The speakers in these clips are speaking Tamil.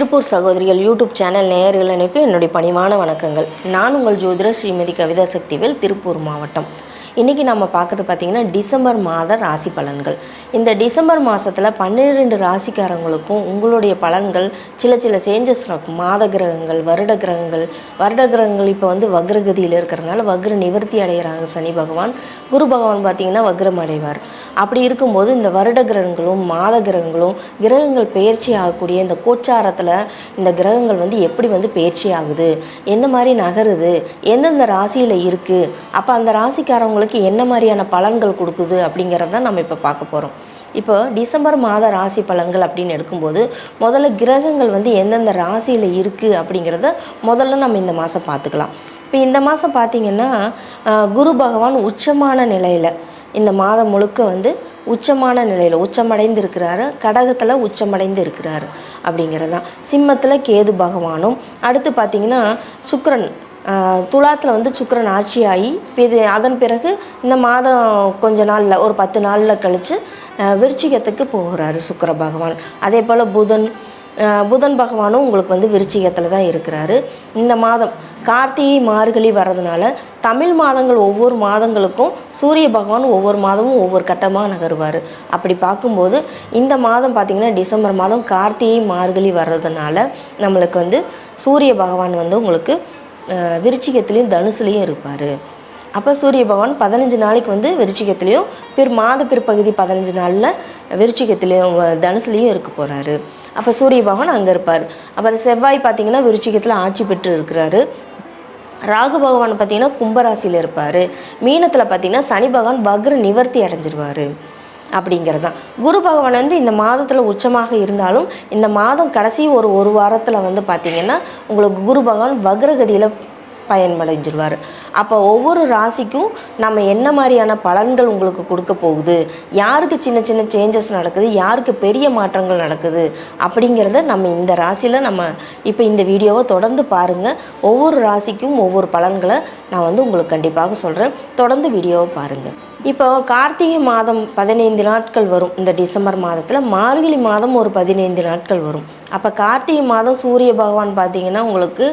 திருப்பூர் சகோதரிகள் யூடியூப் சேனல் நேயர்களுக்கு என்னுடைய பணிவான வணக்கங்கள். நான் உங்கள் ஜோதிடர் ஸ்ரீமதி கவிதா சக்திவேல் திருப்பூர் மாவட்டம். இன்றைக்கி நம்ம பார்க்குறது பார்த்திங்கன்னா டிசம்பர் மாத ராசி பலன்கள். இந்த டிசம்பர் மாதத்தில் பன்னிரெண்டு ராசிக்காரங்களுக்கும் உங்களுடைய பலன்கள் சில சில சேஞ்சஸ் இருக்கும். மாத கிரகங்கள் வருட கிரகங்கள். வருட கிரகங்கள் இப்போ வந்து வக்ரகதியில் இருக்கிறதுனால வக்ர நிவர்த்தி அடைகிறாங்க சனி பகவான். குரு பகவான் பார்த்திங்கன்னா வக்ரம் அடைவார். அப்படி இருக்கும்போது இந்த வருட கிரகங்களும் மாத கிரகங்களும் கிரகங்கள் பயிற்சி ஆகக்கூடிய இந்த கோச்சாரத்தில் இந்த கிரகங்கள் வந்து எப்படி வந்து பெயர்ச்சி ஆகுது? எந்த மாதிரி நகருது? எந்தெந்த ராசியில் இருக்குது அப்போ அந்த ராசிக்காரவங்களுக்கு என்ன மாதிரியான பலன்கள் கொடுக்குது அப்படிங்கிறத நம்ம இப்போ பார்க்க போகிறோம் இப்போ டிசம்பர் மாத ராசி பலன்கள் அப்படின்னு எடுக்கும்போது முதல்ல கிரகங்கள் வந்து எந்தெந்த ராசியில் இருக்குது அப்படிங்கிறத முதல்ல நம்ம இந்த மாதம் பார்த்துக்கலாம். இப்போ இந்த மாதம் பார்த்திங்கன்னா குரு பகவான் உச்சமான நிலையில் இந்த மாதம் முழுக்க வந்து உச்சமான நிலையில் உச்சமடைந்து இருக்கிறாரு கடகத்தில் உச்சமடைந்து இருக்கிறாரு அப்படிங்கிறது தான் சிம்மத்தில் கேது பகவானும் அடுத்து பார்த்திங்கன்னா சுக்கரன் துலாத்தில் வந்து சுக்கரன் ஆட்சியாகி இது அதன் பிறகு இந்த மாதம் கொஞ்ச நாளில் ஒரு பத்து நாளில் கழித்து விருச்சிகத்துக்கு போகிறாரு சுக்கர பகவான். அதே போல் புதன் புதன் பகவானும் உங்களுக்கு வந்து விருச்சிகத்தில் தான் இருக்கிறாரு. இந்த மாதம் கார்த்திகை மார்கழி வர்றதுனால தமிழ் மாதங்கள் ஒவ்வொரு மாதங்களுக்கும் சூரிய பகவான் ஒவ்வொரு மாதமும் ஒவ்வொரு கட்டமாக நகருவார். அப்படி பார்க்கும்போது இந்த மாதம் பார்த்திங்கன்னா டிசம்பர் மாதம் கார்த்திகை மார்கழி வர்றதுனால நம்மளுக்கு வந்து சூரிய பகவான் வந்து உங்களுக்கு விருச்சிகத்துலேயும் தனுசுலேயும் இருப்பார். அப்போ சூரிய பகவான் பதினஞ்சு நாளைக்கு வந்து விருச்சிகத்துலேயும் பிற் மாத பிற்பகுதி பதினஞ்சு நாளில் விருச்சிகத்துலேயும் வ- தனுசுலேயும் இருக்க போகிறாரு அப்போ சூரிய பகவான் அங்கே இருப்பார். அப்புறம் செவ்வாய் பார்த்தீங்கன்னா விருச்சிகத்தில் ஆட்சி பெற்று இருக்கிறாரு. ராகு பகவான் பார்த்தீங்கன்னா கும்பராசியில் இருப்பார். மீனத்தில் பார்த்தீங்கன்னா சனி பகவான் வக்ர நிவர்த்தி அடைஞ்சிருவார். அப்படிங்கிறது தான் குரு பகவான் வந்து இந்த மாதத்தில் உச்சமாக இருந்தாலும் இந்த மாதம் கடைசி ஒரு ஒரு வாரத்தில் வந்து பார்த்திங்கன்னா உங்களுக்கு குரு பகவான் வக்ரகதியில் பயன்படைஞ்சிருவார். அப்போ ஒவ்வொரு ராசிக்கும் நம்ம என்ன மாதிரியான பலன்கள் உங்களுக்கு கொடுக்க போகுது? யாருக்கு சின்ன சின்ன சேஞ்சஸ் நடக்குது? யாருக்கு பெரிய மாற்றங்கள் நடக்குது? அப்படிங்கிறத நம்ம இந்த ராசியில் நம்ம இப்போ இந்த வீடியோவை தொடர்ந்து பாருங்கள் ஒவ்வொரு ராசிக்கும் ஒவ்வொரு பலன்களை நான் வந்து உங்களுக்கு கண்டிப்பாக சொல்கிறேன் தொடர்ந்து வீடியோவை பாருங்கள் இப்போ கார்த்திகை மாதம் பதினைந்து நாட்கள் வரும். இந்த டிசம்பர் மாதத்தில் மார்கழி மாதம் ஒரு பதினைந்து நாட்கள் வரும். அப்போ கார்த்திகை மாதம் சூரிய பகவான் பார்த்தீங்கன்னா உங்களுக்கு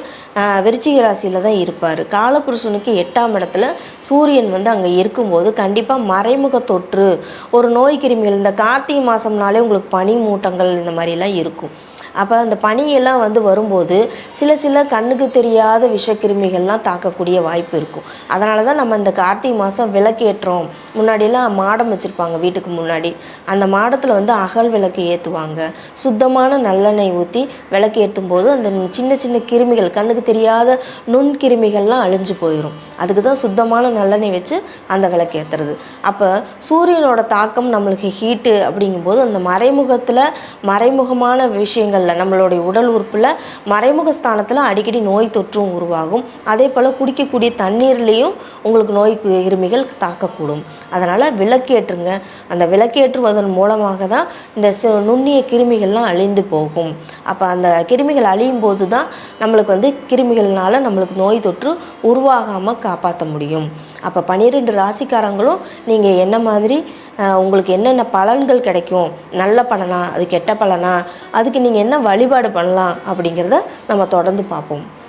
விருச்சிக ராசியில் தான் இருப்பார். காலபுருஷனுக்கு எட்டாம் இடத்துல சூரியன் வந்து அங்கே இருக்கும்போது கண்டிப்பாக மறைமுக தொற்று ஒரு நோய் கிருமிகள் இந்த கார்த்திகை மாதம்னாலே உங்களுக்கு பனி மூட்டங்கள் இந்த மாதிரிலாம் இருக்கும். அப்போ அந்த பனியெல்லாம் வந்து வரும்போது சில சில கண்ணுக்கு தெரியாத விஷக்கிருமிகள்லாம் தாக்கக்கூடிய வாய்ப்பு இருக்கும். அதனால தான் நம்ம இந்த கார்த்திகை மாதம் விளக்கேற்றோம் முன்னாடியெல்லாம் மாடம் வச்சுருப்பாங்க வீட்டுக்கு முன்னாடி. அந்த மாடத்தில் வந்து அகல் விளக்கு ஏற்றுவாங்க சுத்தமான நல்லெண்ணெய் ஊற்றி விளக்கு ஏற்றும் போது அந்த சின்ன சின்ன கிருமிகள் கண்ணுக்கு தெரியாத நுண்கிருமிகள்லாம் அழிஞ்சு போயிடும் அதுக்கு தான் சுத்தமான நல்லெண்ணெய் வச்சு அந்த விளக்கு ஏற்றுறது அப்போ சூரியனோட தாக்கம் நம்மளுக்கு ஹீட்டு அப்படிங்கும்போது அந்த மறைமுகத்தில் மறைமுகமான விஷயங்கள் விஷயங்களில் நம்மளுடைய உடல் உறுப்பில் மறைமுக ஸ்தானத்தில் அடிக்கடி நோய் தொற்றும் உருவாகும். அதே போல் குடிக்கக்கூடிய தண்ணீர்லேயும் உங்களுக்கு நோய் கிருமிகள் தாக்கக்கூடும். அதனால் விளக்கேற்றுங்க. அந்த விளக்கேற்றுவதன் மூலமாக தான் இந்த நுண்ணிய கிருமிகள்லாம் அழிந்து போகும். அப்போ அந்த கிருமிகள் அழியும் போது தான் நம்மளுக்கு வந்து கிருமிகள்னால நம்மளுக்கு நோய் தொற்று உருவாகாமல் காப்பாற்ற முடியும். அப்போ பன்னிரெண்டு ராசிக்காரங்களும் நீங்கள் என்ன மாதிரி உங்களுக்கு என்னென்ன பலன்கள் கிடைக்கும்? நல்ல பலனா? அது கெட்ட பலனா? அதுக்கு நீங்கள் என்ன வழிபாடு பண்ணலாம் அப்படிங்கிறத நம்ம தொடர்ந்து பார்ப்போம்.